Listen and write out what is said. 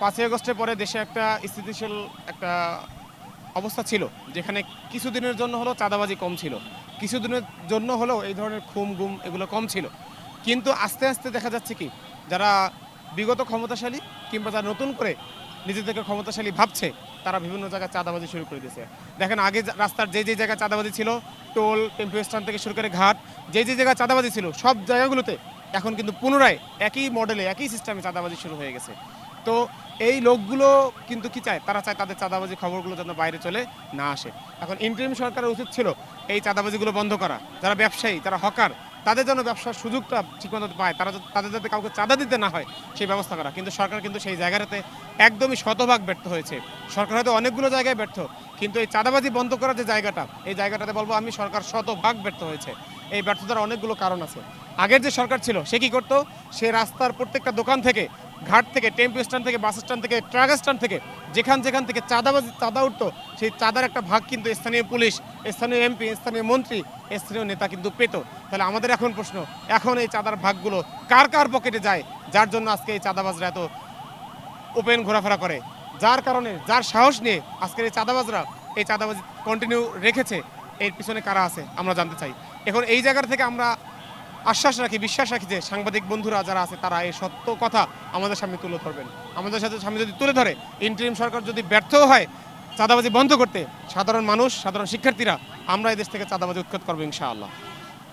পাঁচই আগস্টের পরে দেশে একটা স্থিতিশীল একটা অবস্থা ছিল, যেখানে কিছুদিনের জন্য হলেও চাঁদাবাজি কম ছিল। কিছুদিনের জন্য হলেও এই ধরনের খুম গুম এগুলো কম ছিল। কিন্তু আস্তে আস্তে দেখা যাচ্ছে কি, যারা বিগত ক্ষমতাশালী কিংবা যারা নতুন করে নিজেদেরকে ক্ষমতাশালী ভাবছে, তারা বিভিন্ন জায়গায় চাঁদাবাজি শুরু করে দিয়েছে। দেখেন আগে রাস্তার যে যে জায়গায় চাঁদাবাজি ছিল, টোল, টেম্পো স্ট্যান্ড থেকে শুরু করে ঘাট, যে যে জায়গায় চাঁদাবাজি ছিল, সব জায়গাগুলোতে এখন কিন্তু পুনরায় একই মডেলে একই সিস্টেমে চাঁদাবাজি শুরু হয়ে গেছে। তো এই লোকগুলো কিন্তু কি চায়? তারা চায় তাদের চাঁদাবাজি খবরগুলো যেন বাইরে চলে না আসে। এখন ইন্টারিম সরকারের উচিত ছিল এই চাঁদাবাজিগুলো বন্ধ করা। যারা ব্যবসায়ী, যারা হকার, তাদের যেন ব্যবসার সুযোগটা ঠিকমতো পায়। তারা তাদের যাতে কাউকে চাঁদা দিতে না হয়, সেই ব্যবস্থা করা। কিন্তু সরকার কিন্তু সেই জায়গাটাতে একদমই শতভাগ ব্যর্থ হয়েছে। সরকার হয়তো অনেকগুলো জায়গায় ব্যর্থ, কিন্তু এই চাঁদাবাজি বন্ধ করার যে জায়গাটা, এই জায়গাটাতে বলব আমি সরকার শতভাগ ব্যর্থ হয়েছে। এই ব্যর্থতার অনেকগুলো কারণ আছে। আগের যে সরকার ছিল, সে কি করতো? সে রাস্তার প্রত্যেকটা দোকান থেকে ঘাট থেকে, টেম্পো স্ট্যান্ড থেকে, বাস স্ট্যান্ড থেকে, ট্রাক স্ট্যান্ড থেকে, যেখান যেখান থেকে চাঁদাবাজি, চাঁদা উঠতো, সেই চাঁদার একটা ভাগ কিন্তু স্থানীয় পুলিশ, স্থানীয় এমপি, স্থানীয় মন্ত্রী, স্থানীয় নেতা কিন্তু পেত। তাহলে আমাদের এখন প্রশ্ন, এখন এই চাঁদার ভাগগুলো কার কার পকেটে যায়, যার জন্য আজকে এই চাঁদাবাজরা এত ওপেন ঘোরাফেরা করে? যার কারণে, যার সাহস নিয়ে আজকের এই চাঁদাবাজরা এই চাঁদাবাজি কন্টিনিউ রেখেছে, এর পিছনে কারা আছে, আমরা জানতে চাই। এখন এই জায়গা থেকে আমরা আশ্বাস রাখি, বিশ্বাস রাখি যে সাংবাদিক বন্ধুরা যারা আছে, তারা এই সত্য কথা আমাদের সামনে তুলে ধরবেন। আমাদের সাথে সামনে যদি তুলে ধরে ইন্টারিম সরকার যদি ব্যর্থ হয়, চাঁদাবাজি বন্ধ করতে, সাধারণ মানুষ, সাধারণ শিক্ষার্থীরা, আমরা এই দেশ থেকে চাঁদাবাজি উৎখাত করব ইনশাআল্লাহ।